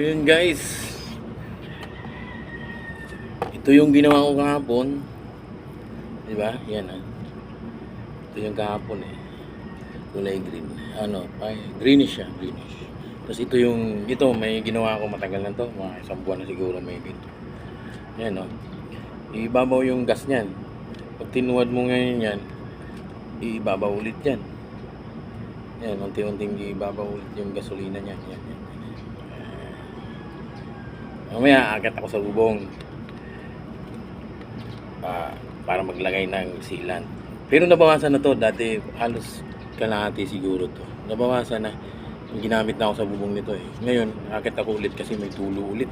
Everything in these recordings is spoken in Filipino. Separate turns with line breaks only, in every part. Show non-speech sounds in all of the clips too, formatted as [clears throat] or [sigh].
Ayun guys. Ito yung ginawa ko kahapon. Di ba? Yan ah. Ito yung kahapon eh. Kulay green. Ano, ay, greenish siya, greenish. Tapos ito yung, ito may ginawa ko matagal na to. Mga isang buwan na siguro may dito. Yan oh. Ibabaw yung gas niyan. Pag tinuwad mo ngayon yan, ibabaw ulit yan. Yan, unti-unting ibabaw ulit yung gasolina niyan. Yan, yan. Mamaya, agat ako sa bubong. Ah, para maglagay ng sealant. Pero nabawasan na to. Dati, halos kalahati siguro to. Nabawasan na. Yung ginamit na ako sa bubong nito eh. Ngayon, akit ako ulit kasi may tulo ulit.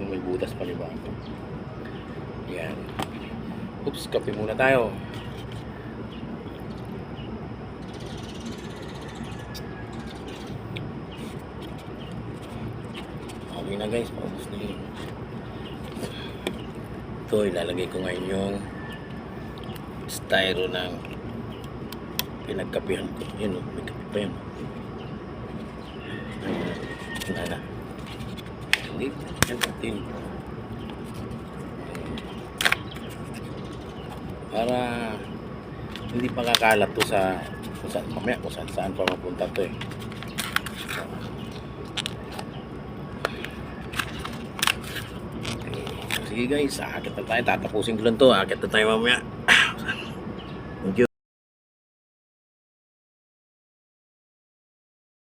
Yung may butas pa ako. Yan. Oops, kape muna tayo. Okay na guys, paubos na yun. Ito, ilalagay ko ngayon yung styro ng pinagkapihan ko. Yun o, may kape pa yun. Wala na. Hindi, yan patin. Para hindi pa kakalat to sa kung saan, mamaya kung saan saan pa mapunta to eh. Sige guys, akit na tayo. Tatapusin ko lang to. Akit na tayo mamaya. [clears throat]